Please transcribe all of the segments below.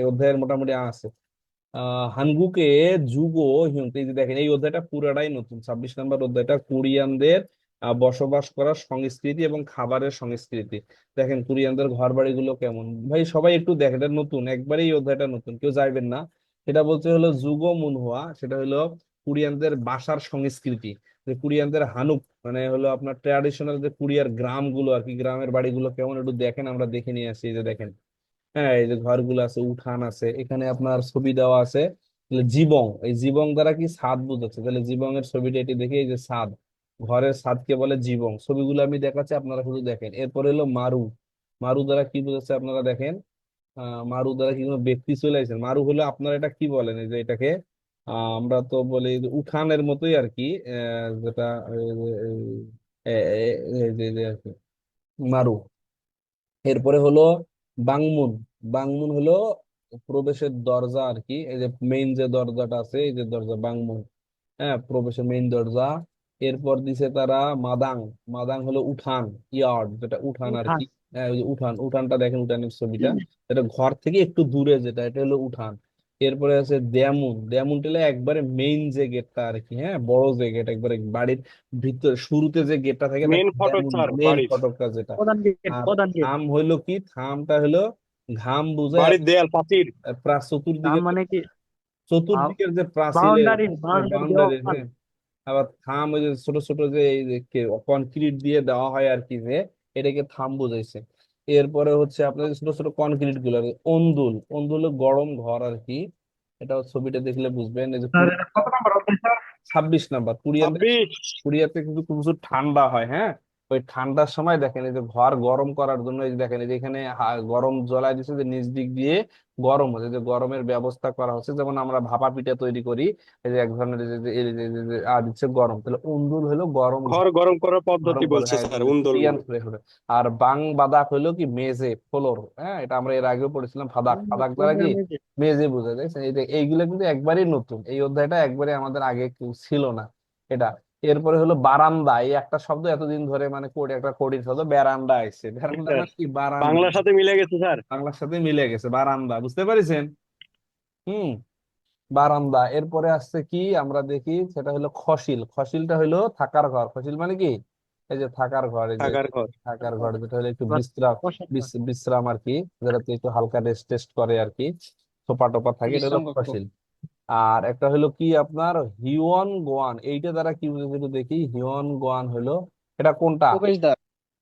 এই অধ্যায়ের মোটামুটি আছে। হানগুকে জুগো হিউংতে এই যে দেখেন, এই অধ্যায়টা পুরাটাই নতুন। ছাব্বিশ নম্বর অধ্যায়টা কোরিয়ানদের বসবাস করার সংস্কৃতি এবং খাবারের সংস্কৃতি। দেখেন কোরিয়ানদের ঘর বাড়িগুলো কেমন। ভাই, সবাই একটু দেখেন, এটা নতুন, একবারেই এই অধ্যায়টা নতুন, কেউ যাইবেন না। সেটা বলছে হলো জুগো মুনহুয়া, সেটা হলো কোরিয়ানদের বাসার সংস্কৃতি। যে কোরিয়ানদের হানুক মানে হলো আপনার ট্র্যাডিশনাল যে কোরিয়ার গ্রামগুলো আর কি, গ্রামের বাড়িগুলো কেমন, একটু দেখেন, আমরা দেখে নিয়ে আসি যে দেখেন। হ্যাঁ এই যে ঘরগুলো আছে উঠান আছে এখানে আপনার ছবি দেওয়া আছে জীবং এই জীবং দ্বারা কি ছাদ বোঝাচ্ছে তাহলে জীবং এর ছবিটা এটি দেখি এই যে ছাদ ঘরের ছাদকে বলে জীবং ছবিগুলো আমি দেখাচ্ছি আপনারা শুধু দেখেন এরপরে হলো মারু মারু দ্বারা কি বোঝাচ্ছে আপনারা দেখেন মারু দ্বারা কি কোনো ব্যক্তি চলে আসেন মারু হলো আপনারা এটা কি বলেন এই যে এটাকে আমরা তো বলি উঠানের মতোই আর কি যেটা মারু এরপরে হলো বাংমুন। বাংমুন হলো প্রবেশের দরজা আর কি। এই যে মেইন যে দরজাটা আছে এই যে দরজা বাংমুন। হ্যাঁ প্রবেশের মেইন দরজা। এরপর দিছে তারা মাদাং। মাদাং হলো উঠান ইয়ার্ড যেটা উঠান আর কি। হ্যাঁ ওই যে উঠান। উঠানটা দেখেন উঠানের ছবিটা। এটা ঘর থেকে একটু দূরে যেটা এটা হলো উঠান। এরপরে আছে দ্যামুন। দ্যামুনটা হলো একবারে মেইন যে গেটটা আর কি হ্যাঁ? বড় যে গেট একবারে বাড়ির ভিতর শুরুতে যে গেটটা থাকে মেন ফটক স্যার মেইন বাড়ির। ফটকটা যেটা। প্রধান গেট আর প্রধান গেট থাম হইল কি? থামটা হলো ঘাম বুঝায় বাড়ির দেয়াল নাম চতুর্দিকে মানে কি? চতুর্দিকের যে প্রাচীরের বাউন্ডারি বাউন্ডারি বাউন্ডারি দেওয়াল হ্যাঁ? আবার থাম ওই যে ছোট ছোট যে এই যে কনক্রিট দিয়ে দেওয়া হয় আর কি যে এটাকে থাম বুঝাইছে। এরপরে হচ্ছে আপনার ছোট ছোট কনক্রিটগুলো আর অন্দুল অন্দুল গরম ঘর আর কি এটা ছবিটা দেখলে বুঝবেন এই যে ছাব্বিশ নাম্বার কুড়িয়াতে কোরিয়াতে কিন্তু খুব ঠান্ডা হয় হ্যাঁ? ওই ঠান্ডার সময় দেখেন এই যে ঘর গরম করার জন্য এই যে দেখেন এই যে এখানে গরম জ্বলাই দিচ্ছে যে নিচ দিক দিয়ে গরম হচ্ছে। যে গরমের ব্যবস্থা করা হচ্ছে যেমন আমরা ভাপা পিঠা তৈরি করি এই যে এক ধরনের আর দিচ্ছে গরম। তাহলে উন্দুল হলো গরম ঘর গরম করার পদ্ধতি বলছে হ্যাঁ স্যার হলো। আর বাং বাদাক হলো কি মেজে ফ্লোর হ্যাঁ এটা আমরা এর আগেও পড়েছিলাম ফাদাক। ফাদাক দ্বারা কি মেজে। বোঝা দেখছেন? এইগুলো কিন্তু একবারই নতুন এই অধ্যায়টা একবারে আমাদের আগে কেউ ছিল না এটা। এরপরে হলো বারান্দা এই একটা শব্দ এতদিন ধরে মানে কোড একটা কঠিন শব্দ বেরান্ডা আসছে বেরান্ডা মানে কি? বারান্দা। বাংলার সাথে মিলে গেছে স্যার। বাংলার সাথে মিলে গেছে বারান্দা বুঝতে পারিছেন? হুম বারান্দা। এরপরে আসছে কি? আমরা দেখি সেটা হলো খসিল। খসিলটা হলো থাকার ঘর। খসিল মানে কি? এই যে থাকার ঘর এই যে থাকার ঘর। থাকার ঘর যেটা হলো একটু বিশ্রাম বিশ্রাম আর কি। যেটাতে একটু হালকা রেস্ট টেস্ট করে আর কি। সোফা টোপা থাকে এটা হলো। ফসিল আর একটা হলো কি আপনার? হিওন গোয়ান। এইটা দ্বারা কি বুঝেছে একটু দেখি। হিওন গোয়ান হলো এটা কোনটা? প্রবেশদ্বার।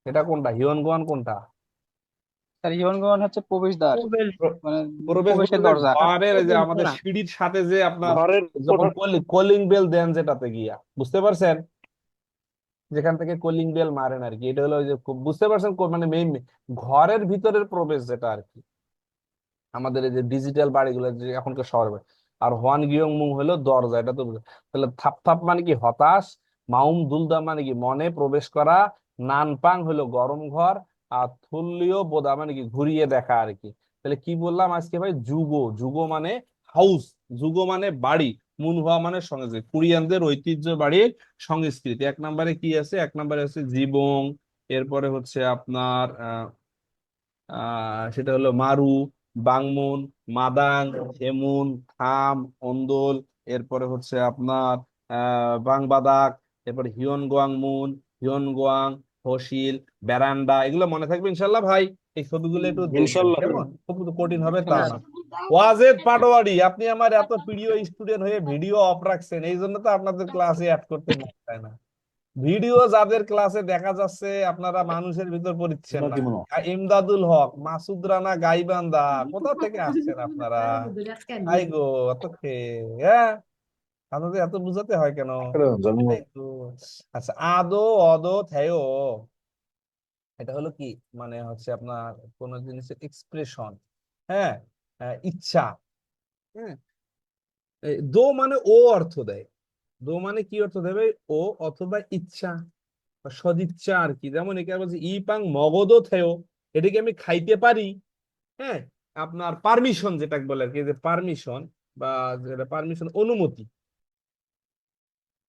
এটা কোনটা? হিওন গোয়ান কোনটা? স্যার হিরণগঞ্জ হচ্ছে প্রবেশদ্বার। মানে প্রবেশ প্রবেশের বলতে দরজা। ঘরের যে প্রবেশ আমাদের দ্বার। সিঁড়ির সাথে যে আপনার ঘরের যখন কলিং বেল দেন যেটাতে গিয়া। বুঝতে পারছেন? যেখান থেকে কলিং বেল মারেন আর কি। এটা হলো ওই যে খুব- বুঝতে পারছেন মানে মেইন ঘরের ভিতরের প্রবেশ যেটা আর কি। আমাদের এই যে ডিজিটাল বাড়িগুলো যে এখনকার শহরে বাড়ি। আর হোয়ান গিয়ং মুং হলো দরজা, এটা তো তাহলে থাপ থাপ মানে কি হতাশ? মাউম দুলদা মানে কি মনে, প্রবেশ করা। নানপাং হলো গরম ঘর, আর থুল্লিও বোদা মানে কি ঘুরিয়ে দেখা আর কি। তাহলে কি বললাম আজকে ভাই? যুগো যুগো মানে হাউস, যুগো মানে বাড়ি মুনহুয়া মানে সংস্কৃতি, কোরিয়ানদের ঐতিহ্য বাড়ির সংস্কৃতি। এক নম্বরে কি আছে? এক নম্বরে আছে জীবং, এরপরে হচ্ছে আপনার আহ, সেটা হলো মারু বাংমুন মাদাং হেমুন থাম অন্দোল এরপরে হচ্ছে আপনার আহ বাংবাদাক এরপরে হিয়ন গোয়াংমুন হিয়ন গোয়াং হসিল বেরান্ডা এগুলো মনে থাকবে ইনশাল্লাহ ভাই। এই ছবিগুলো একটু ইনশাল্লাহ। খুব কঠিন হবে তা না। ওয়াজেদ পাটোয়ারি আপনি আমার এত প্রিয় স্টুডেন্ট হয়ে ভিডিও অফ রাখছেন এই জন্য তো আপনাদের ক্লাসে অ্যাড করতে মন চায় না। ভিডিও যাদের ক্লাসে দেখা যাচ্ছে আপনারা মানুষের ভিতর পড়ছেন না। ইমদাদুল হক মাসুদ রানা গাইবান্দা কোথা থেকে আসছেন আপনারা? আই গো এত হ্যাঁ? আপনাদের এত বুঝাতে হয় কেন? আচ্ছা আদো অদো থেয়। এটা হলো কি? মানে হচ্ছে আপনার কোন জিনিসের এক্সপ্রেশন হ্যাঁ? ইচ্ছা। হ্যাঁ? দো মানে ও অর্থ দেয়। দো মানে কি অর্থ দেবে? ও অথবা ইচ্ছা সদিচ্ছা আর কি। যেমন এখানে বলছে ই পাং মগদো থেয় এটাকে আমি খাইতে পারি হ্যাঁ? আপনার পারমিশন যেটাকে বলে আর কি যে পারমিশন বা যেটা পারমিশন অনুমতি।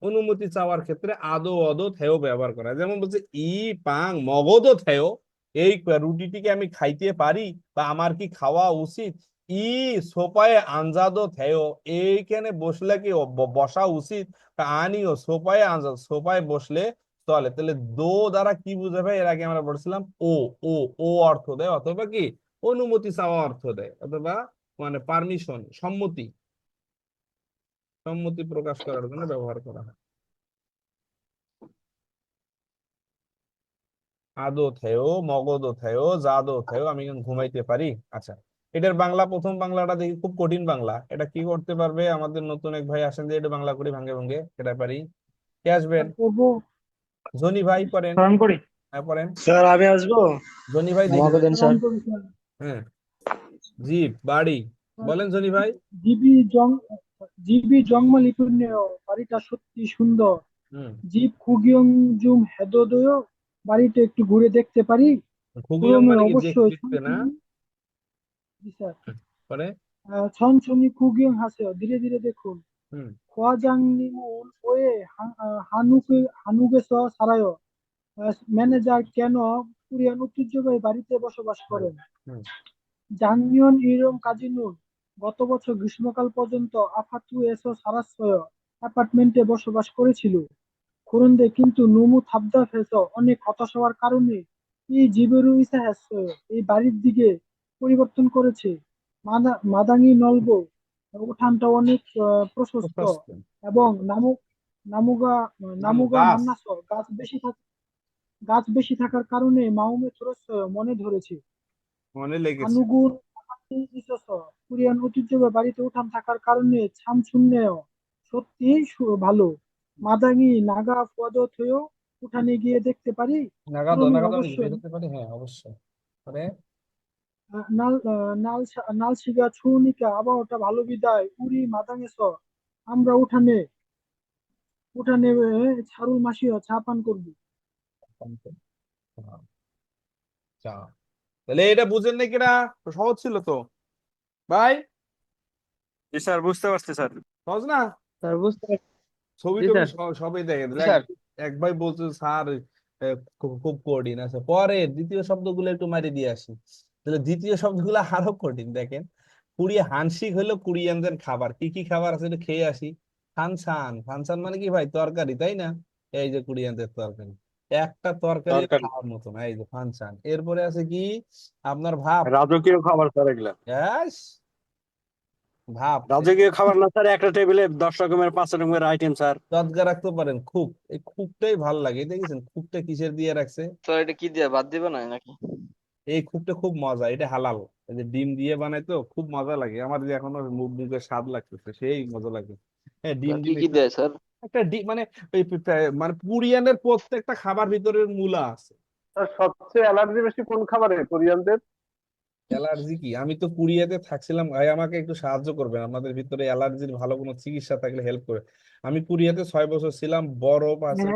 অনুমতি চাওয়ার ক্ষেত্রে আদো অদো থেয় ব্যবহার করা যেমন বলছে ই পাং মগদো থেও, এই রুটিটিকে আমি খাইতে পারি বা আমার কি খাওয়া উচিত? ই সোপায় আনজাদো থেও এইখানে বসলে কি বসা উচিত? আনিও সোপায় আনজাদ সোপায় বসলে চলে। তাহলে দো দ্বারা কি বুঝাবে এর আগে আমরা বলছিলাম ও ও ও অর্থ দেয়, অথবা কি? অনুমতি চাওয়া অর্থ দেয়, অথবা মানে পারমিশন সম্মতি। সম্মতি প্রকাশ করার জন্য ব্যবহার করা হয়। আদো থেও মগদো থেও জাদো থেও আমি ঘুমাইতে পারি? আচ্ছা। এটার বাংলা প্রথম বাংলাটা দেখি খুব কঠিন বাংলা। এটা কি করতে পারবে? আমাদের নতুন এক ভাই আসেন যে এটা বাংলা করি ভাঙ্গে ভঙ্গে এটা পারি। কে আসবেন? জনি ভাই পড়েন। হ্যাঁ পড়েন। স্যার আমি আসব? জনি ভাই দেখি। দেন স্যার। হ্যাঁ। জিপ বাড়ি। বলেন জনি ভাই। জিবি জং জিবি বাড়িটা সত্যি সুন্দর। হুম। জিপ খুগিয়ং জুম হেদোদয় বাড়িটা একটু ঘুরে দেখতে পারি? খুগিয়ং মানে কি? দেখতে না? ছনছনি কুগিং হাসে ধীরে ধীরে দেখুন। খোয়াজাং নিমুল ওয়ে হানুকে হানুগে ম্যানেজার কেন ঐতিহ্যবাহী বাড়িতে বসবাস করেন? জাংনিয়ন ইরম কাজিনুল গত বছর গ্রীষ্মকাল পর্যন্ত আফাতু এসো সারাশ্রয় অ্যাপার্টমেন্টে বসবাস করেছিল। খুরন্দে কিন্তু নুমু থাবদা ফেস অনেক হতাশ হওয়ার কারণে এই জীবেরু ইসাহাস এই বাড়ির দিকে পরিবর্তন করেছে। মাদা মাদাঙ্গি নলবো উঠানটা অনেক আহ, প্রশস্ত। এবং নামু নামুগা নামুগা গাছ। মান্নাস গাছ বেশি থাক গাছ বেশি থাকার কারণে মাউমে থোরস মনে ধরেছে। মনে লেগেছে। আনুগুন কোরিয়ান ঐতিহ্যবাহী বাড়িতে উঠান থাকার কারণে ছামছুন্নেও সত্যি ভালো। মাদাঙ্গি নাগা পদ থেও উঠানে গিয়ে দেখতে পারি। নাগাদো অবশ্যই। পারি হ্যাঁ অবশ্যই। নাল আহ, নাল নালশিগা ছুনিকা আবহাওয়াটা ভালো বিদায়। আমরা উঠানে উঠানে আহ, ছারুল মাসিও চা পান করব। চা। তাহলে এটা বুঝেন নাকি না সহজ ছিল তো। ভাই? স্যার বুঝতে পারছি স্যার। সহজ না? স্যার বুঝতে পারছি। ছবি স্যার। সবই দেখে জি, দিলে স্যার। এক ভাই বলছে স্যার খুব খুব কঠিন। আছে পরে দ্বিতীয় শব্দগুলো একটু মারি দিয়ে আসি। তাহলে দ্বিতীয় শব্দগুলো আরও কঠিন দেখেন। কুড়িয়ে হানসিক হলো কোরিয়ানদের খাবার। কি কি খাবার আছে একটু খেয়ে আসি। ফানসান ফানসান মানে কি ভাই? তরকারি তাই না? এই যে কোরিয়ানদের তরকারি। একটা তরকারি। খাওয়ার মতন এই যে ফানসান এরপরে আছে কি? আপনার ভাব। রাজকীয় খাবার স্যার এগুলা। ব্যাস। ভাব। রাজকীয় খাবার না স্যার একটা টেবিলে দশ রকমের পাঁচ রকমের আইটেম স্যার। তদগা রাখতে পারেন খুব। এই খুবটাই ভালো লাগে দেখেছেন? খুবটা কিসের দিয়ে রাখছে? স্যার এটা কি দিয়ে? বাদ দিবে না নাকি? এই খুবটা খুব মজা এটা হালাল। এই যে ডিম দিয়ে বানায় তো খুব মজা লাগে। আমার যে এখনও মুখ মুখে স্বাদ লাগতেছে সেই মজা লাগে। হ্যাঁ ডিম কি দিলে কি দেয় স্যার একটা ডিম মানে ওই মানে কোরিয়ানের প্রত্যেকটা খাবার ভিতরে মূলা আছে। সবচেয়ে অ্যালার্জি বেশি কোন খাবারে কোরিয়ানদের? অ্যালার্জি কি? আমি তো কোরিয়াতে থাকছিলাম ভাই আমাকে একটু সাহায্য করবেন। আপনাদের ভিতরে অ্যালার্জির ভালো কোনো চিকিৎসা থাকলে হেল্প করে। আমি কোরিয়াতে ছয় বছর ছিলাম বরফ আছে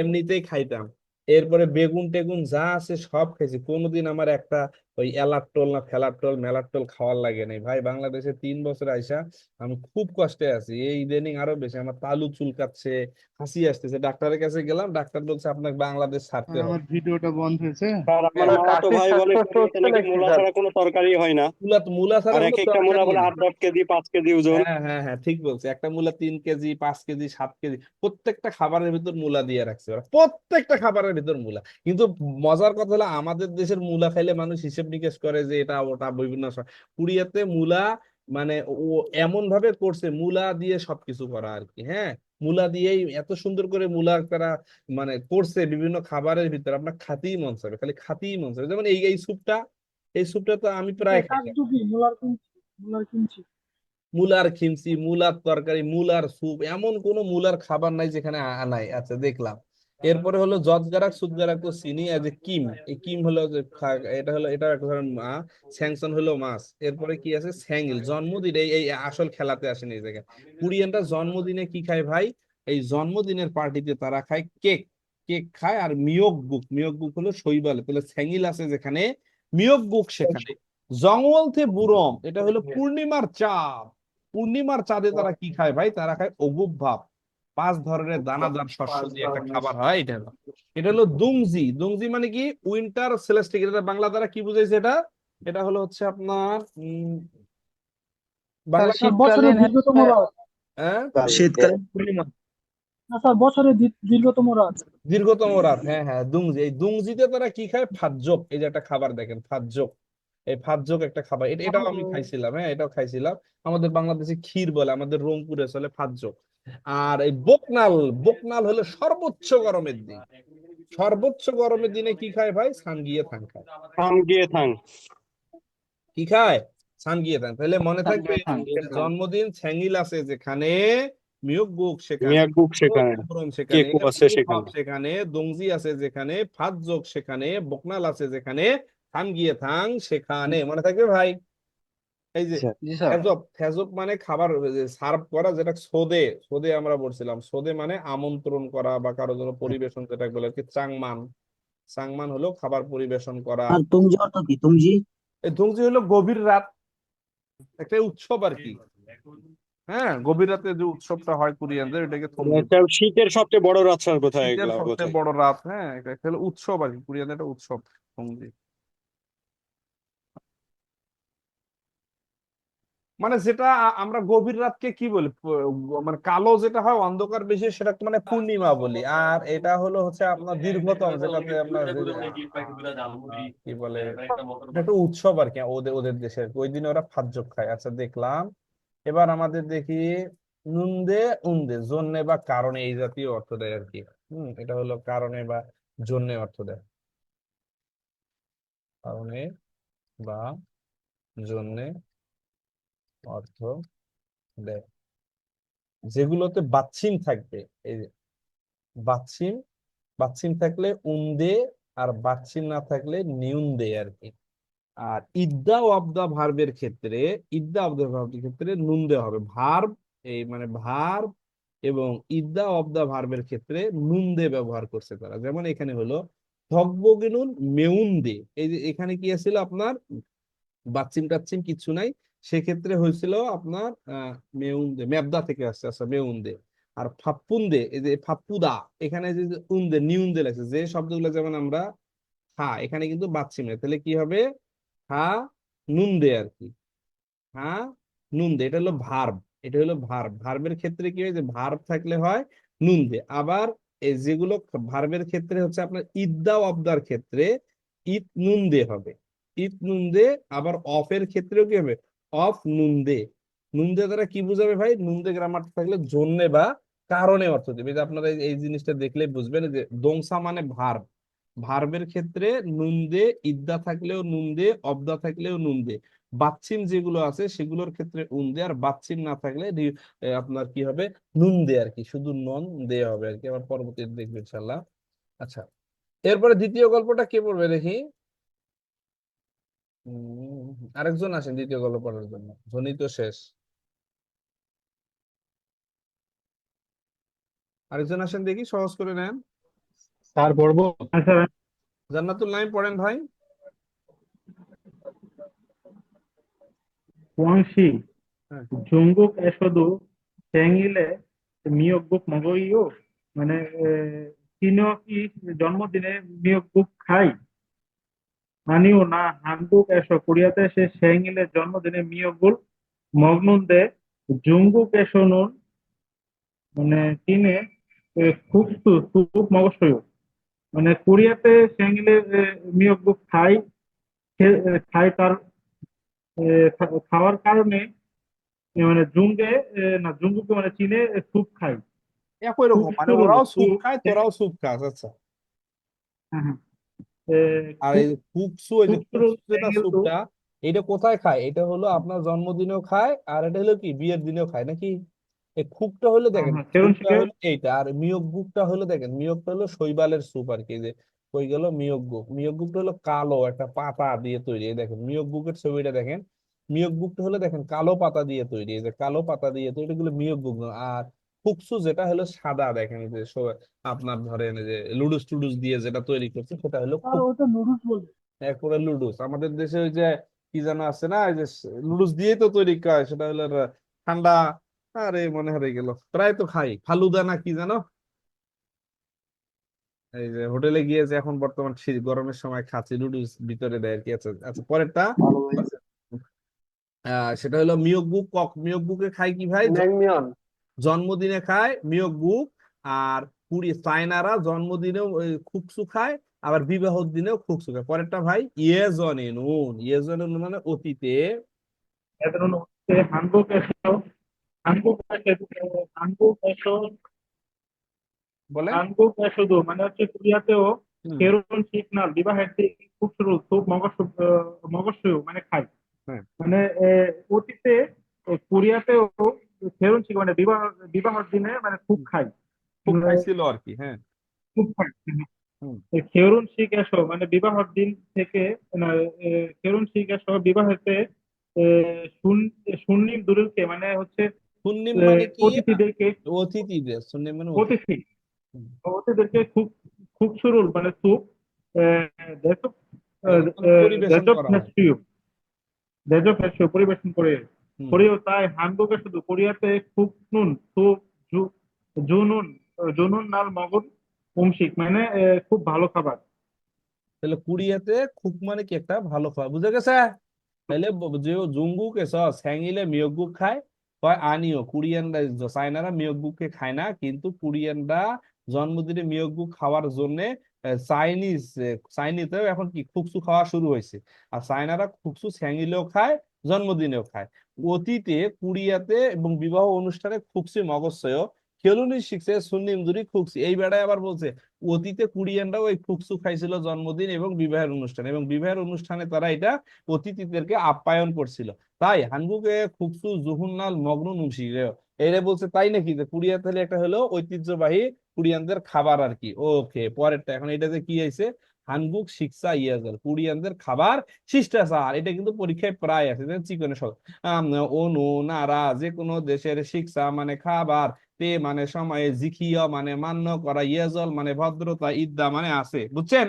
এমনিতেই খাইতাম। এরপরে বেগুন টেগুন যা আছে সব খাইছি কোনোদিন আমার একটা ওই এলাট্টল না ফেলাট্টল মেলাট্টল খাওয়ার লাগে নাই। ভাই বাংলাদেশে তিন বছর আইসা আমি খুব কষ্টে আছি। এই ইদানিং আরও বেশি আমার তালু চুলকাচ্ছে হাসি আসতেছে। ডাক্তারের কাছে গেলাম ডাক্তার বলছে আপনাকে বাংলাদেশ ছাড়তে হবে। আমার ভিডিওটা বন্ধ হয়েছে। স্যার আমার স্যার, মামাতো কাশির ভাই বলে নাকি মূলা ছাড়া কোনো তরকারি হয় না? মূলা মূলা ছাড়া আর একটা মূলা বলে না। আট দশ কেজি পাঁচ কেজি ওজন? হ্যাঁ হ্যাঁ হ্যাঁ ঠিক বলছে। একটা মূলা তিন কেজি পাঁচ কেজি সাত কেজি প্রত্যেকটা খাবারের ভিতর মূলা দিয়ে রাখছে। ওরা প্রত্যেকটা খাবারের ভিতর মূলা। কিন্তু মজার কথা হলো আমাদের দেশের মূলা খাইলে মানুষ হিসেব নিকেশ করে যে এটা ওটা বিভিন্ন কোরিয়াতে মূলা মানে ও এমন ভাবে করছে মূলা দিয়ে সবকিছু করা আর কি হ্যাঁ? মূলা দিয়েই এত সুন্দর করে মূলা তারা মানে করছে বিভিন্ন খাবারের ভিতর আপনার খাতেই মন চাবে খালি খাতেই মন চাবে যেমন এই এই স্যুপটা এই স্যুপটা তো আমি প্রায় মুলার খিমচি মুলার তরকারি মূলার স্যুপ এমন কোনো মূলার খাবার নাই যেখানে আ- নাই। আচ্ছা দেখলাম। এরপরে হলো জজগারাক সুদগারাক তো চিনি আর যে কিম, এই কিম হলো এটা হলো, এটা এক ধরনের মা স্যাংসন হলো মাছ। এরপরে কি আছে? স্যাঙ্গিল জন্মদিন, এই এই আসল খেলাতে আসেন এই জায়গায়। কোরিয়ানরা জন্মদিনে কি খায় ভাই? এই জন্মদিনের পার্টিতে তারা খায় কেক। কেক খায় আর মিয়কগুক মিয়কগুক হলো শৈবালে। তাহলে স্যাঙ্গিল আছে যেখানে মিয়কগুক সেখানে। জঙ্গলতে বুরম, এটা হলো পূর্ণিমার চাঁদ। পূর্ণিমার চাঁদে তারা কি খায় ভাই? তারা খায় অগুপ ভাব। পাঁচ ধরনের দানাদার শস্য দিয়ে একটা খাবার হয় এটা হলো। এটা হলো দুংজি দুংজি মানে কি? উইন্টার সেলেস্টিক। এটা বাংলা দ্বারা কি বুঝাইছে এটা? এটা হলো হচ্ছে আপনার দীর্ঘতম রাত হ্যাঁ শীতকালীন পূর্ণিমা। না স্যার বছরের দী- দীর্ঘতম রাত হ্যাঁ হ্যাঁ দুংজি এই দুংজিতে তারা কি খায়? ফাজ্জক এই যে একটা খাবার দেখেন ফাজ্জক এই একটা খাবার। এটা এটাও আমি খাইছিলাম হ্যাঁ এটাও খাইছিলাম। আমাদের বাংলাদেশে ক্ষীর বলে আমাদের রংপুরে চলে ফাজ্জক আর এই বকনাল বকনাল হলো সর্বোচ্চ গরমের দিন। সর্বোচ্চ গরমের দিনে কি খায় ভাই? সানগিয়ে থাং খায়। থাং কি খায়? সানগিয়ে থাং তাহলে মনে থাকবে জন্মদিন ছ্যাঙ্গিল আছে যেখানে মিয়কবুক সেখানে সেখানে কেকু আছে সেখানে। সেখানে দংজি আছে যেখানে ফাতজোক সেখানে বকনাল আছে যেখানে থান গিয়ে থাং সেখানে। মনে থাকবে ভাই? এই যে জি স্যার। থেজব থেজব মানে খাবার সার্ভ করা যেটা সোদে সোদে আমরা বলছিলাম। সোদে মানে আমন্ত্রণ করা বা কারও জন্য পরিবেশন যেটা বলে আর কি চাংমান। চাংমান হলো খাবার পরিবেশন করা। আর তুমজি অর্থ কি? তুমজি? এই দংজি হলো গভীর রাত একটা উৎসব আর কি। হ্যাঁ গভীর রাতে যে উৎসবটা হয় কোরিয়ানদের এটাকে থমজি এটা শীতের সবচেয়ে বড় রাত স্যার কোথায় শীতের এগুলা সবচেয়ে বড় রাত হ্যাঁ এটা একটা হলো উৎসব আর কি কোরিয়ানদের একটা উৎসব থমজি মানে যেটা আমরা গভীর রাতকে কি বলি? মানে কালো যেটা হয় অন্ধকার বেশি সেটা মানে পূর্ণিমা বলি। আর এটা হলো হচ্ছে আপনার দীর্ঘতম যেটাতে আপনার কি বলে? এটা একটা উৎসব আর কি ওদের ওদের দেশের ওই দিনে ওরা ফাজ্জক খায়। আচ্ছা দেখলাম। এবার আমাদের দেখি নুন্দে উন্দে জন্যে বা কারণে এই জাতীয় অর্থ দেয় আর কি। হম এটা হলো কারণে বা জন্যে অর্থ দেয়। কারণে বা জন্যে অর্থ যেগুলোতে বাচ্ছিম থাকবে, এই বাচ্ছিম বাচ্ছিম থাকলে উন্দে আর বাচ্ছিম না থাকলে নিউন্দে আর কি। আর ইদ্দা অফ দা ভার্বের ক্ষেত্রে, ইদ্দা অফ দা ভার্বের ক্ষেত্রে নুন দেওয়া হবে। ভার্ব, এই মানে ভার্ব এবং ইদ্দা অফ দা ভার্বের ক্ষেত্রে নুন দে ব্যবহার করছে তারা। যেমন এখানে হলো ধকবগেনুন মেউন দে এই যে এখানে কি আছিল আপনার? বাচ্চিম টাচ্চিম কিছু নাই। সেক্ষেত্রে হয়েছিল আপনার, আহ মেউন দে মেবদা থেকে আসছে আচ্ছা মেউন দে আর ফাপ্পুন্দে, এই যে ফাপ্পুদা, এখানে যে উন্দে, নিউন্দে লাগছে যে শব্দগুলো যেমন আমরা হা, এখানে কিন্তু বাচ্চিম নেই তাহলে কি হবে? হা নুন দে আর কি। হা নুন দে এটা হলো ভার্ব, এটা হলো ভার্ব। ভার্বের ক্ষেত্রে কি হয় যে, ভার্ব থাকলে হয় নুন দে আবার এই যেগুলো ভার্বের ক্ষেত্রে হচ্ছে আপনার ইদ্দা অবদার ক্ষেত্রে, ইত নুন দে হবে। ইত নুন দে আবার অফের ক্ষেত্রেও কি হবে? অফ নুন দে নুন দে দ্বারা কি বুঝাবে ভাই? নুন দে গ্রামার থাকলে জন্যে বা কারণে অর্থ দেবে। আপনারা এই- জিনিসটা দেখলে বুঝবেন যে দংসা মানে ভার্ব ভার্বের ক্ষেত্রে নুন দে ইদ্দা থাকলেও নুন দে অবদা থাকলেও নুন দে বাচ্চিম যেগুলো আছে, সেগুলোর ক্ষেত্রে উন দে আর বাচ্চিম না থাকলে আপনার কি হবে? নুন দে আর কি। শুধু নন দে হবে আর কি। আবার পরবর্তীতে দেখবে ইনশাল্লাহ আচ্ছা এরপরে দ্বিতীয় গল্পটা কে পড়বে দেখি? আরেকজন আসেন দ্বিতীয় গল্প পড়ার জন্য। ধ্বনি তো শেষ। আরেকজন আসেন দেখি সহজ করে নেন। স্যার পড়ব? আচ্ছা জান্নাতুল নাইম পড়েন ভাই। ওয়াংশি হ্যাঁ। জঙ্গুক এসদু চেঙ্গিলে মিয়কবুক মগইও মানে চীনও কি জন্মদিনে মিয়কবুক খাই আনিও না হাঙ্গুক এসো। কোরিয়াতে সে সেঙ্গিলে জন্মদিনে মিয়কবুল মগনুন্দে জঙ্গুক এসো নুন মানে চীনে খুবসু খুব মগসই মানে কোরিয়াতে সেঙ্গিলে মিয়কবুক খাই খাই তার খাওয়ার কারণে মানে জুঙ্গে না জুঙ্গুকে মানে চীনে স্যুপ খাই একই রকম মানে সুপ ওরাও সুপ। খায় তোরাও স্যুপ খাস আচ্ছা। হ্যাঁ হ্যাঁ। আর এই কুকসু এই যে যেটা স্যুপটা এটা কোথায় খায়? এটা হলো আপনার জন্মদিনেও খায় আর এটা হলো কি বিয়ের দিনেও খায় নাকি? এই খুকটা হলো দেখেন হ্যাঁ, সেরকম খুকটা হলো এইটা আর হলো দেখেন হলো শৈবালের স্যুপ আর কি যে কই গেল মিয়কগুক মিয়কগুকটা হলো কালো একটা পাতা দিয়ে তৈরি এই দেখেন মিয়কগুকের ছবিটা দেখেন মিয়কগুকটা হলো দেখেন কালো পাতা দিয়ে তৈরি এই যে কালো পাতা দিয়ে তৈরি এগুলো মিয়কগুক আর ফুকসু যেটা হলো সাদা দেখেন যে আপনার ধরেন যে লুডুস টুডুস দিয়ে যেটা তৈরি করছে সেটা হলো স্যার ওটা নুডলস বলবে এরপরে লুডুস। আমাদের দেশে ওই যে কি যেন আছে না এই যে লুডুস দিয়েই তো তৈরি হয় সেটা হলো ঠান্ডা আরে মনে হারিয়ে গেল প্রায় তো খাই ফালুদা না কি জানো এই যে হোটেলে গিয়েছে এখন বর্তমান শীত গরমের সময় খাচ্ছি লুডুস ভিতরে দেয় আর কি আচ্ছা আচ্ছা পরেরটা? সেটা হলো মিয়কবুক কক মিয়কবুকে খাই কি ভাই? জন্মদিনে খায় মিয়ক বুক আর কুড়ি চায়নারা জন্মদিনেও খুকসু খায় আবার বিবাহ দিনেও খুকসু খায়। পরেরটা ভাই ইয়েজনে নুন। ইয়ে নুন মানে অতীতে। বলে মানে হচ্ছে না বিবাহের খুব মানে খায়। হ্যাঁ। মানে অতীতে কোরিয়াতেও খেরুন ছিল মানে বিবাহ বিবাহর দিনে মানে খুব খাই। খুব মানে খাইছিল আর কি হ্যাঁ। খুব খাই মানে খেরুন শিখ এসো মানে বিবাহর দিন থেকে খেরুন শিখ এসো বিবাহেতে সুন্নিম দুরুলকে মানে হচ্ছে মানে অতিথিদেরকে অতিথিদের সুন্নিম মানে অতিথি। অতিথিদেরকে খুব খুব সুরুল মানে সুপ দেশ পরিবেশন করে কোরীয় তাই হানগুকে শুধু কোরিয়াতে খুব নুন জুনুন জুনুন নাল মগন উমশিক মানে খুব ভালো খাবার। তাহলে কুড়িয়াতে খুব মানে কি একটা ভালো খাবার বুঝে গেছে? তাহলে যে জুঙ্গুক এস স্যাঙিলে মিয়গু খায় হয় আনিও কুড়িয়ানরা চায়নারা মিয়গু কে খায় না কিন্তু কুড়িয়ানরা জন্মদিনে মিয়গু খাওয়ার জন্যে চাইনিজ চাইনিজ এখন কি খুকসু খাওয়া শুরু হয়েছে আর চায়নারা খুকসু স্যাঙিলেও খায় জন্মদিনেও খায়। অতীতে কোরিয়াতে এবং বিবাহ অনুষ্ঠানে খুকসি মগজসেও খেলুনি শিখছে সুন্নিমজুরি খুকসি। এই বেড়ায় আবার বলছে, অতীতে কোরিয়ানরাও ওই ফুকসু খাইছিল জন্মদিন এবং বিবাহের অনুষ্ঠানে এবং বিবাহের অনুষ্ঠানে তারা এটা অতিথিদেরকে আপ্যায়ন করছিল। তাই হানগুকে খুকসু জুহুন্নাল মগনুন উমশিরেও এরা বলছে, তাই নাকি? যে কুড়িয়া তাহলে একটা হলো ঐতিহ্যবাহী কোরিয়ানদের খাবার আর কি। ওকে, পরেরটা, এখন এটাতে কি হয়েছে হানগুক শিক্ষা ইয়াজাল কোরিয়ানদের খাবার, শিষ্টাচার। এটা কিন্তু পরীক্ষায় প্রায় আছে। চিকনে সব অনু, নারা যে কোনো দেশের শিক্ষা মানে খাবার, তে মানে সময়ে জিখিয়া মানে মান্য করা, ইয়াজল মানে ভদ্রতা, ইদ্দা মানে আছে। বুঝছেন?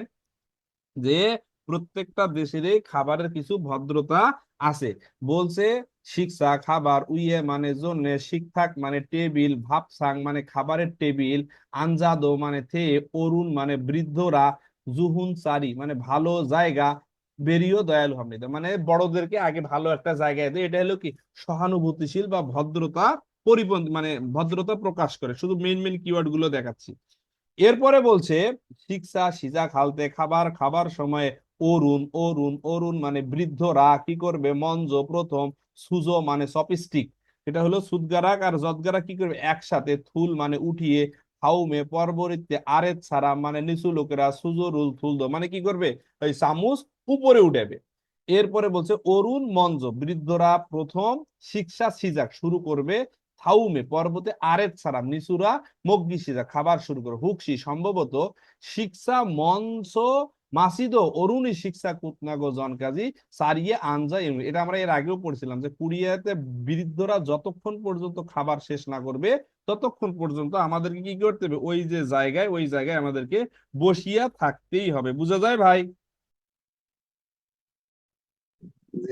যে প্রত্যেকটা দেশেরই খাবারের কিছু ভদ্রতা আছে। বলছে, শিক্ষা, খাবার, উইয়ে মানে জন্য শিক্ষাক মানে টেবিল, ভাবসাং মানে খাবারের টেবিল, আনজাদো মানে থে, অরুণ মানে বৃদ্ধরা জুহুন সারি মানে ভালো জায়গা বেরিও দয়ালু হামনিদা মানে বড়দেরকে আগে ভালো একটা জায়গায় দেয়। এটা হলো কি? সহানুভূতিশীল বা ভদ্রতা পরিপন্থী মানে ভদ্রতা প্রকাশ করে। শুধু মেইন মেইন কিওয়ার্ডগুলো দেখাচ্ছি। এরপরে বলছে, শিক্ষা, সিজা খালতে, খাবার খাবার সময়ে অরুণ অরুণ অরুণ মানে বৃদ্ধরা কি করবে? মঞ্জ প্রথম, সুজো মানে চপস্টিক এটা হলো সুদগারাক আর জদগারা কি করবে? একসাথে থুল মানে উঠিয়ে হাউমে পরবর্তীতে আরেত ছাড়া মানে নিচু লোকেরা সুজো রুল থুলদো মানে কি করবে? ওই চামচ উপরে উঠাবে। এরপরে বলছে, অরুণ মঞ্জ, বৃদ্ধরা প্রথম শিক্ষা সিজাক শুরু করবে থাউমে পর্বতে আরেত ছাড়া নিচুরা মগ্গি সিজা খাবার শুরু করে হুকসি, সম্ভবত শিক্ষা মঞ্চ মাসিদ অরুণী শিক্ষা কুতনাগো জনকাজি সারিয়ে আনজা ইউনি। এটা আমরা এর আগেও পড়ছিলাম যে কুরিয়াতে বৃদ্ধরা যতক্ষণ পর্যন্ত খাবার শেষ না করবে ততক্ষণ পর্যন্ত আমাদেরকে কি করতে হবে? ওই যে জায়গায় ওই জায়গায় আমাদেরকে বসিয়া থাকতেই হবে। বুঝা যায় ভাই?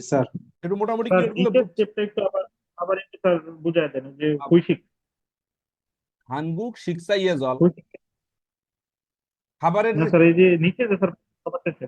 স্যার। একটু মোটামুটি স্যার একটু আবার আবার একটু স্যার বুঝায় দেন যে হানগুক শিক্ষা ইয়ে জল। খাবারের স্যার এই যে নিচে যে খাবার শেষে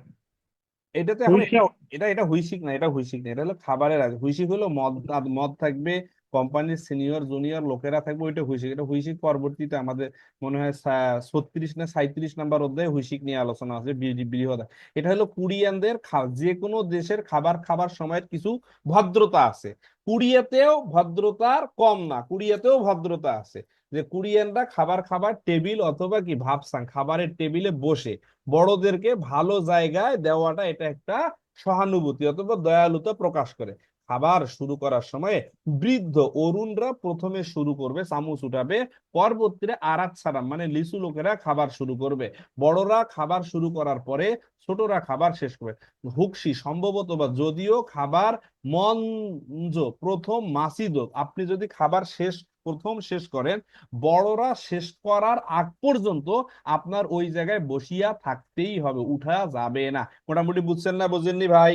এটাতে এখন এটা এটা এটা হুইসিক না এটা হুইসিক না এটা হলো খাবারের আগে হুইসিক হলো মদ মদ থাকবে কোম্পানির সিনিয়র জুনিয়র লোকেরা থাকবে ওইটা হুইসিক। এটা হুইসিক পরবর্তীতে আমাদের মনে হয় ছত্রিশ না সাঁইত্রিশ নাম্বার অধ্যায়ে হুইসিক নিয়ে আলোচনা আছে বৃ- বৃহদা। এটা হলো কুরিয়ানদের যে কোনো দেশের খাবার খাবার সময়ের কিছু ভদ্রতা আছে। কুরিয়াতেও ভদ্রতার কম না কুরিয়াতেও ভদ্রতা আছে। যে কুরিয়ানরা খাবার খাবার টেবিল অথবা কি ভাবসাং খাবারের টেবিলে বসে বড়দেরকে ভালো জায়গায় দেওয়াটা এটা একটা সহানুভূতি অথবা দয়ালুতা প্রকাশ করে। খাবার শুরু করার সময় বৃদ্ধ অরুণরা প্রথমে শুরু করবে, চামচ উঠাবে, পরবর্তীতে আরাত সারাম মানে লিচু লোকেরা খাবার শুরু করবে। বড়রা খাবার শুরু করার পরে ছোটরা খাবার শেষ করবে। হুকসি সম্ভবত বা যদিও খাবার মঞ্জ, প্রথম মাসিদ আপনি যদি খাবার শেষ, প্রথম শেষ করেন, বড়রা শেষ করার আগ পর্যন্ত আপনার ওই জায়গায় বসিয়া থাকতেই হবে, উঠা যাবে না। মোটামুটি বুঝছেন না, বুঝেননি ভাই?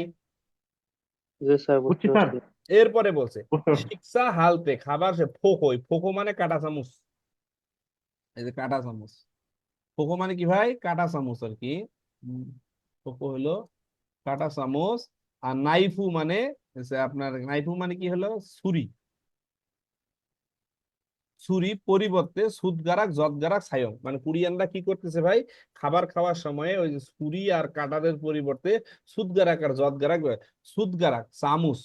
জি স্যার বুঝছি স্যার এরপরে বলছে বুঝতে পারছি শিক্ষা হালতে খাবার সে ফোকই ফোকো মানে কাটা চামচ। এই যে কাটা চামচ। ফোকো মানে কি ভাই? কাটা চামচ আর কি। উম, ফোকো হলো কাটা চামচ। আর নাইফু মানে হচ্ছে আপনার নাইফু মানে কি হলো? ছুরি। ছুরি পরিবর্তে সুদগারাক জদগারাক সায়ং। মানে কোরিয়ানরা কি করতেছে ভাই? খাবার খাওয়ার সময় ওই যে ছুরি আর কাটারের পরিবর্তে সুদগারাক আর জদগারাক সুদগারাক চামচ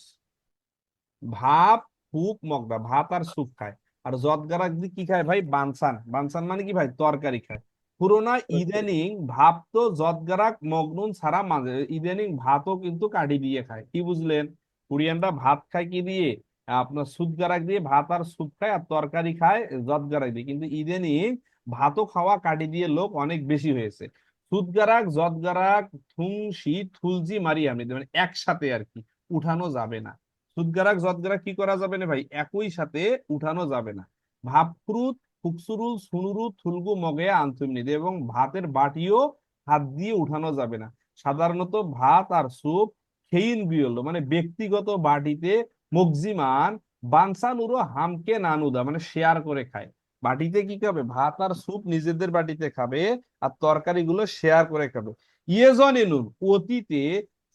ভাত সুপ মগদা ভাত আর স্যুপ খায়। আর জদগারাক দিয়ে কি খায় ভাই? বানসান। বানসান মানে কি ভাই? তরকারি খায়। পুরোনা ইদানিং ভাত তো জদগারাক মগনুন ছাড়া মাঝে ইদানিং ভাতও কিন্তু কাঠি দিয়ে খায়। কি বুঝলেন? কোরিয়ানরা ভাত খায় কি দিয়ে? আপনার সুদগারাক দিয়ে ভাত আর স্যুপ খায় আর তরকারি খায় জদগারাক দিয়ে। কিন্তু ইদানিং ভাতও খাওয়া কাঠি দিয়ে লোক অনেক বেশি হয়েছে। সুদগারাক জদগারাক থুংসি, থুলজি, মারিয়ামি মানে একসাথে আর কি, উঠানো যাবে না। সুদগারাক জদগারাক কি করা যাবে না ভাই? একই সাথে উঠানো যাবে না। ভাবক্রুত ফুকসুরুল সুনুরু, থুলগু, মগেয়া আন্তমিনিদে এবং ভাতের বাটিও হাত দিয়ে উঠানো যাবে না। সাধারণত ভাত আর স্যুপ খেইন বিয়ল মানে ব্যক্তিগত বাটিতে মগজিমান বানসানুরো হামকে নানুদা মানে শেয়ার করে খায়। বাটিতে কি খাবে? ভাত আর স্যুপ নিজেদের বাটিতে খাবে আর তরকারিগুলো শেয়ার করে খাবে। ইয়েজন এনুন অতীতে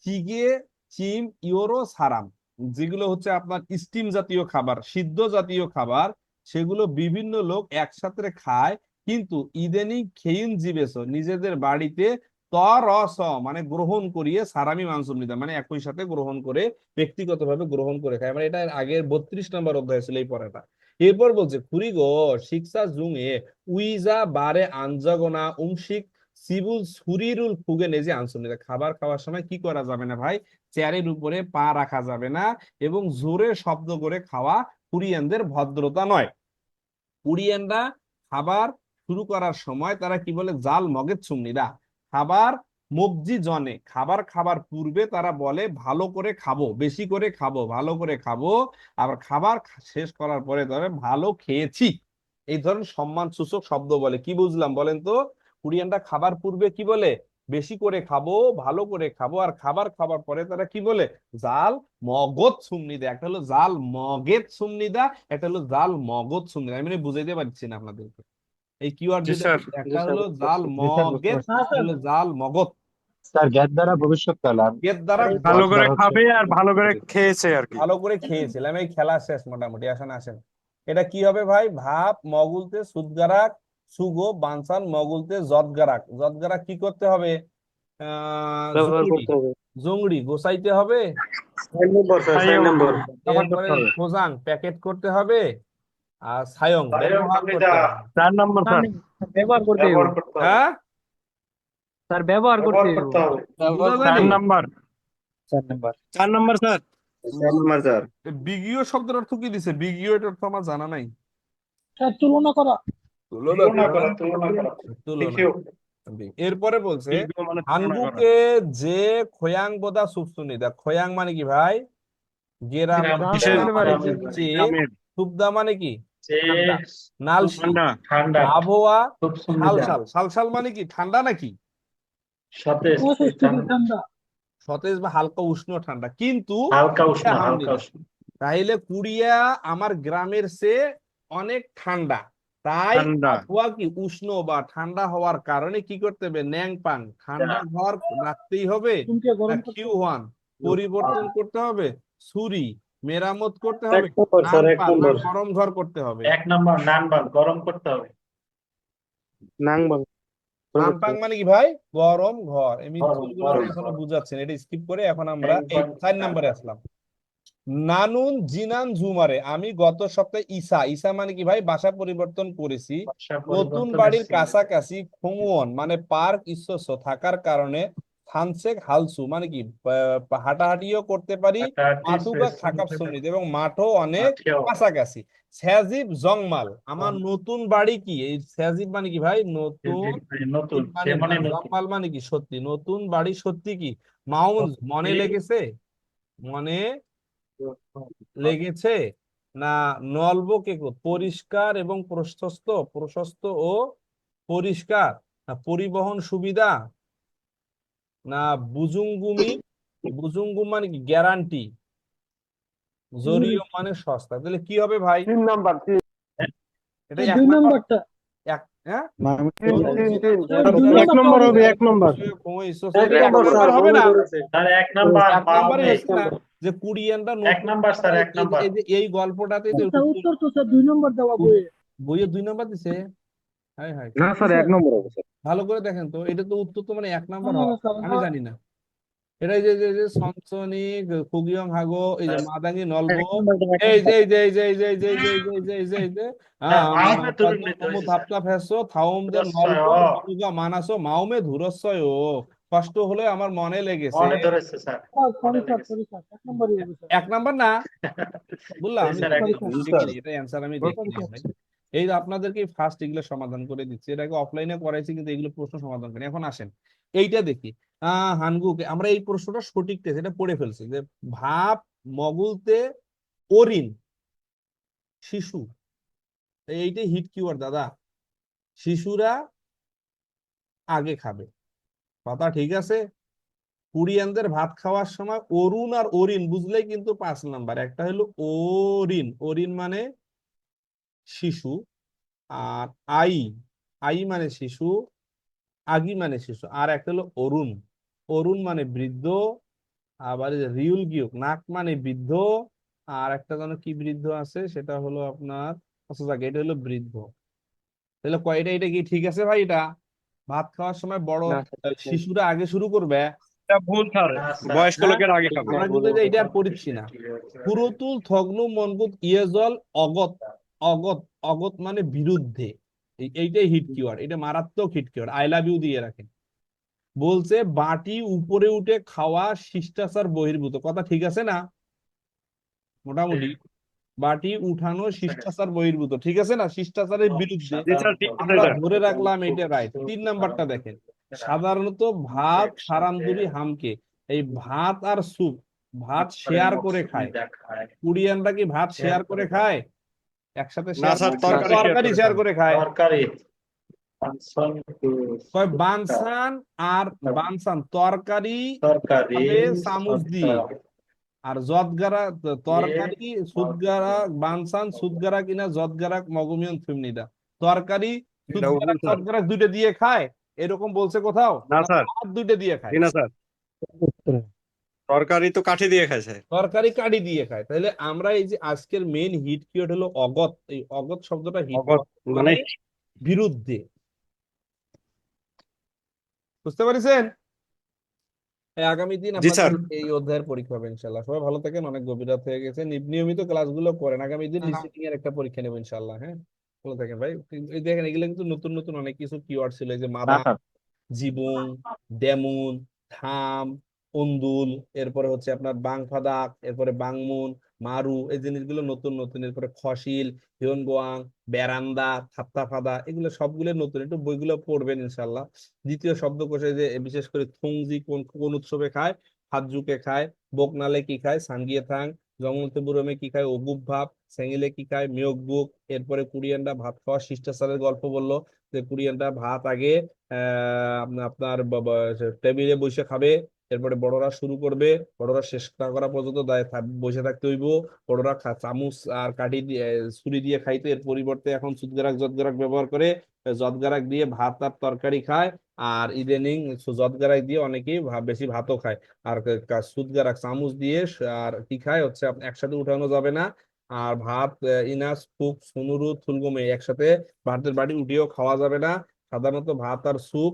চিগে, চিম ইওরো সারাম, যেগুলো হচ্ছে আপনার স্টিম জাতীয় খাবার, সিদ্ধ জাতীয় খাবার, সেগুলো বিভিন্ন লোক একসাথে খায়। কিন্তু ইদানিং খেইন জিবেস নিজেদের বাড়িতে মানে গ্রহণ করিয়ে সারামি মাংস নিতে মানে একই সাথে গ্রহণ করে, ব্যক্তিগতভাবে গ্রহণ করে খায়। মানে এটা আগের বত্রিশ নম্বর অধ্যায় ছিল এই পড়াটা। এরপর বলছে, খুরিগো, শিক্ষা জুঙে উইজা বারে আঞ্জাগোনা উমশিক সিবুল সুরিরুল ফুগে নেজে খাবার খাওয়ার সময় কি করা যাবে না ভাই? চেয়ারের উপরে পা রাখা যাবে না এবং জোরে শব্দ করে খাওয়া কুরিয়ানদের ভদ্রতা নয়। কুরিয়ানরা খাবার শুরু করার সময় তারা কি বলে? জাল, মগের চুমনিরা খাবার মগজি জনে। খাবার খাবার পূর্বে তারা বলে, ভালো করে খাব, বেশি করে খাব, ভালো করে খাব। আবার খাবার শেষ করার পরে ধরে ভালো খেয়েছি। এই ধরনের সম্মান সূচক শব্দ বলে। কি বুঝলাম বলেন তো? কোরিয়ানরা খাবার পূর্বে কি বলে? বেশি করে খাব, ভালো করে খাব। আর খাবার খাবার পরে তারা কি বলে? জাল মগজ সুমনিদা একটা হলো জাল মগেত সুমনিদা একটা হলো জাল মগজ সুমনিদা আমি বুঝাইতে পারছি না আপনাদেরকে। এই কিওয়ার্ড জি স্যার একটা হলো জাল মগেত একটা হলো জাল মগজ স্যার গ্যাস দ্বারা ভবিষ্যৎকাল আর দ্বারা ভালো করে খাবে আর ভালো করে খেয়েছে আর কি। ভালো করে খেয়েছিলাম এই খেলা শেষ মোটামুটি আসেন আসেন। এটা কি হবে ভাই? ভাব মগুলতে সুদগারাক সুগো বানসান মগুলতে জদগারাক। জদগারাক কি করতে হবে? জংড়ি করতে হবে। নম্বর নম্বর প্যাকেট করতে হবে। আর সায়ং ব্যবহার করতে হবে। চার নম্বর স্যার। ব্যবহার করতে হ্যাঁ? স্যার ব্যবহার করতে চার? নম্বর। চার নাম্বার। চার নম্বর স্যার। নম্বর স্যার। বিগীয় শব্দের অর্থ কি দিছে? বিগীয় অর্থ আমার জানা নাই। স্যার তুলনা করা। তুলনা এরপরে বলছে বিজ্ঞ মানে তুলনা করা। হানগুকে যে খোয়াং বোদা সুপসুনিদা খোয়াং মানে কি ভাই? যে সুবদা মানে কি? ঠান্ডা। আবহাওয়া সালসাল সালসাল মানে কি? ঠান্ডা নাকি? ঠান্ডা। সতেজ বা হালকা উষ্ণ ঠান্ডা। কিন্তু হালকা উষ্ণ হালকা উষ্ণ। তাইলে কুড়িয়া আমার গ্রামের চেয়ে অনেক ঠান্ডা। তাই ঠান্ডা। আবহাওয়া কি উষ্ণ বা ঠান্ডা হওয়ার কারণে কি করতে হবে? ন্যাং ন্যাংপাং ঠান্ডা ঘর রাখতেই হবে কিউ ওয়ান পরিবর্তন করতে হবে ছুরি মেরামত করতে হবে গরম ঘর করতে হবে। এক নম্বর নান বাং গরম করতে হবে। নাংবাং মানে কি ভাই? গরম ঘর। গরম এখনও বুঝাচ্ছেন এটা স্কিপ করে এখন আমরা এই চার নম্বরে আসলাম। নানুন জিনান জুমারে আমি গত সপ্তাহে ইসা ইসা মানে কি ভাই? বাসা পরিবর্তন করেছি। নতুন বাড়ির কাছাকাছি খোংওয়ন মানে পার্ক ইসোসো থাকার কারণে থানসেক হালসু মানে কি হাঁটাহাঁটিও করতে পারি থাকা করতে সুন্নিত এবং মাঠও অনেক কাছাকাছি স্যাজিব জংমাল আমার নতুন বাড়ি কি? এই স্যাজিব মানে কি ভাই? নতুন নতুন মানে মানে না, নতুন। জংমাল মানে কি? সত্যি নতুন বাড়ি সত্যি কি? মাউন্ট মনে লেগেছে? মনে লেগেছে? না নলব কে পরিষ্কার এবং প্রশস্ত প্রশস্ত ও পরিষ্কার। না পরিবহন সুবিধা? না বুজুঙ্গুমি বুজুঙ্গুম মানে কি? গ্যারান্টি। জরিও মানে সস্তা। তাহলে কি হবে ভাই? তিন নাম্বার এটা এক নম্বরটা। এক হ্যাঁ? এক নম্বর হবে এক নম্বর। এক নম্বর স্যার হবে না? স্যার এক নাম্বার এক নম্বরই হচ্ছে না যে কুরিয়ানরা এক নাম্বার স্যার এক নাম্বার। এই গল্পটাতে যে স্যার উত্তর তো স্যার দুই নম্বর দেওয়া বইয়ে বইয়ে। দুই নাম্বার দিছে? না স্যার এক নম্বর হবে স্যার। ভালো করে দেখেন তো এটা তো উত্তর তো মানে এক নাম্বার হ্যাঁ, হবে আমি হ্যাঁ। জানি না এটা এই যে যে যে সনসনি কুগিয়ং হাগো এই যে মাদাঙ্গি নলবো এই যে এই যে এই যে এই যে এই যে এই যে এই যে এই যে এই হ্যাঁ, ফেসো ও। মানাসো মাউমে ও কষ্ট হলে আমার মনে লেগেছে মনে ধরেছে স্যার এক নাম্বার না বললাম এটা অ্যান্সার আমি দেখিনি ভাই। এই আপনাদেরকে ফার্স্ট এগুলো সমাধান করে দিচ্ছি এটাকে অফলাইনে করাইছি কিন্তু এগুলো প্রশ্ন সমাধান করি এখন আসেন, এইটা দেখি। আহ হানগুকে আমরা এই প্রশ্নটা সঠিক টেস্ট এটা পড়ে ফেলছি যে ভাব, মগুলতে অরিন, শিশু। এইটাই হিট কিওয়ার্ড দাদা। শিশুরা আগে খাবে। কথা ঠিক আছে? কুরিয়ানদের ভাত খাওয়ার সময় অরুণ আর অরিন বুঝলেই কিন্তু পাঁচ নাম্বার। একটা হলো অরিন। অরিন মানে শিশু আর আই আই মানে শিশু আগি মানে শিশু আর একটা হলো অরুণ। অরুণ মানে বৃদ্ধ আবার রিউল গিয়ক নাক মানে বৃদ্ধ আর একটা যেন কি বৃদ্ধ আছে সেটা হলো আপনার আচ্ছা এটা হলো বৃদ্ধ। তাহলে কয়টা এটা কি ঠিক আছে ভাই এটা? ভাত খাওয়ার সময় বড় শিশুরা আগে শুরু করবে। ভুল স্যার। বয়স্ক? লোকের আগে খাবে। আমরা এটা আর পড়ছি না। পুরোতুল থগ্ন মনগুত ইয়েজল অগত। অগত অগত মানে বিরুদ্ধে। এইটাই হিট কিওয়ার্ড এটা মারাত্মক hit keyword I love you দিয়ে রাখেন বলছে বাটি উপরে উঠে খাওয়া শিষ্টাচার বহির্ভূত। কথা ঠিক আছে না? মোটামুটি। বাটি উঠানো শিষ্টাচার বহির্ভূত। ঠিক আছে না? শিষ্টাচারের বিরুদ্ধে। স্যার ঠিক আছে আমরা ধরে রাখলাম এটা রাইট তিন নাম্বারটা দেখেন। সাধারণত ভাত সারান্দুরি হামকে। এই ভাত আর স্যুপ ভাত শেয়ার করে খায়। কুরিয়ানরা কি ভাত শেয়ার করে খায়? একসাথে তরকারি শেয়ার করে খায় তরকারি। বানসান আর বানসান তরকারি তরকারি চামচ দিয়ে। আর জদগারা তরকারি সুদগারা বানসান সুদগারা কিনা জদগারা মগমিয়ন ফিমনিটা তরকারি জদগারা দুইটা দিয়ে খায় এরকম বলছে কোথাও? না স্যার। দুইটা দিয়ে খায়। না স্যার। তরকারি তো কাঠি দিয়ে খাইছে। তরকারি কারি দিয়ে খায়। তাহলে আমরা এই যে আজকের মেইন হিট কিওয়ার্ড হলো অগত। এই অগত শব্দটা হিট অগত মানে বিরুদ্ধে। বুঝতে পারছেন? আগামী দিন আপনাদের এই অধ্যায়ের পরীক্ষা হবে ইনশাল্লাহ সবাই ভালো থাকেন অনেক গভীর রাত হয়ে গেছে। নিয়মিত ক্লাসগুলো করেন। আগামী দিন লিসেনিং এর একটা পরীক্ষা নেব ইনশাল্লাহ হ্যাঁ? ভালো থাকেন ভাই। এই দেখেন এগুলো কিন্তু নতুন নতুন অনেক কিছু কিওয়ার্ড ছিল। এই যে মাদা জীবন ডেমন থাম অন্দুল এরপরে হচ্ছে আপনার বাংফাদাক, এরপরে বাংমুন, মারু, এই জিনিসগুলো নতুন নতুন। এরপরে খসিল, হিয়নগোয়াং, বেরান্দা, থাপ্তাফাদা, এগুলো সবগুলো নতুন। একটু বইগুলো পড়বেন ইনশাল্লাহ দ্বিতীয় শব্দকোষে যে, বিশেষ করে থুংজি কোন কোন উৎসবে খায়? হাতজুকে খায়, বোকনালে কি খায়? সাঙ্গিয়ে থাং জঙ্গলতেবুরমে কি খায়? ওগুব ভাব সেঙ্গিলে কি খায়? মিয়ক বুক এরপরে কুরিয়ানরা ভাত খাওয়া শিষ্টাচারের গল্প বলল যে, কুরিয়ানরা ভাত আগে, আহ, আপনার টেবিলে বসে খাবে এরপরে বড়রা শুরু করবে, বড়রা শেষ না করা পর্যন্ত বসে থাকতে হইব। বড়রা চামচ আর কাঠি দিয়ে, ছুরি দিয়ে খাইতে, এর পরিবর্তে এখন সুদগারাক, জদগারাক ব্যবহার করে জদগারাক দিয়ে ভাত আর তরকারি খায় আর ইদানিং জদগারাক দিয়ে অনেকেই বেশি ভাতও খায়। আর সুদগারাক, চামচ দিয়ে আর কি খায় হচ্ছে একসাথে উঠানো যাবে না। আর ভাত ইনাস কুক সুনুরু, থুলগুমে একসাথে ভাতের বাড়ি উঠিয়েও খাওয়া যাবে না। সাধারণত ভাত আর স্যুপ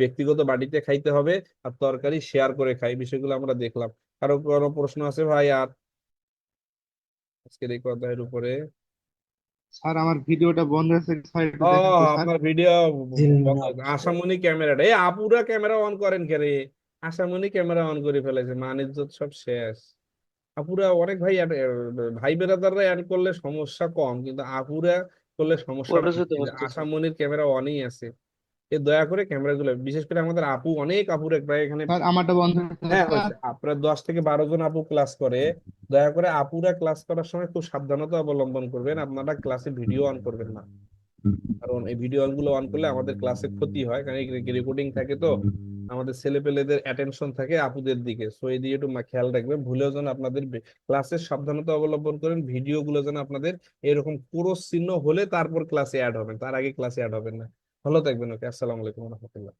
ব্যক্তিগত বাড়িতে খাইতে হবে আর তরকারি শেয়ার করে খাই বিষয়গুলো আমরা দেখলাম। কারও কোনো প্রশ্ন আছে ভাই আর? আজকের এই কথার উপরে। স্যার আমার ভিডিওটা বন্ধ ও স্যার। আপনার ভিডিও আশামণি ক্যামেরাটা এই আপুরা ক্যামেরা অন করেন কে রে? আশামণি ক্যামেরা অন করে ফেলেছে মান ইজ্জত সব শেষ। আপুরা অনেক ভাই ভাই বেরাদাররা অ্যাড করলে সমস্যা কম কিন্তু আপুরা করলে সমস্যা। আশামণির ক্যামেরা অনই আছে। এ দয়া করে ক্যামেরাগুলো বিশেষ করে আমাদের আপু অনেক আপুর প্রায় এখানে আমারটা বন্ধ হ্যাঁ হয়েছে। আপনার দশ থেকে বারো জন আপু ক্লাস করে। দয়া করে আপুরা ক্লাস করার সময় খুব সাবধানতা অবলম্বন করবেন। আপনারা ক্লাসে ভিডিও অন করবেন না। কারণ এই ভিডিও অনগুলো অন করলে আমাদের ক্লাসে ক্ষতি হয় কারণ রেকর্ডিং থাকে তো। আমাদের ছেলে পেলেদের অ্যাটেনশন থাকে আপুদের দিকে। সো এই দিকে একটু খেয়াল রাখবেন। ভুলেও যেন আপনাদের ক্লাসের সাবধানতা অবলম্বন করেন। ভিডিও গুলো যেন আপনাদের এরকম পুরো চিহ্ন হলে তারপর ক্লাসে অ্যাড হবেন। তার আগে ক্লাসে অ্যাড হবেন না। ভালো থাকবেন ওকে আসসালামু আলাইকুম রহমতুল্লাহ।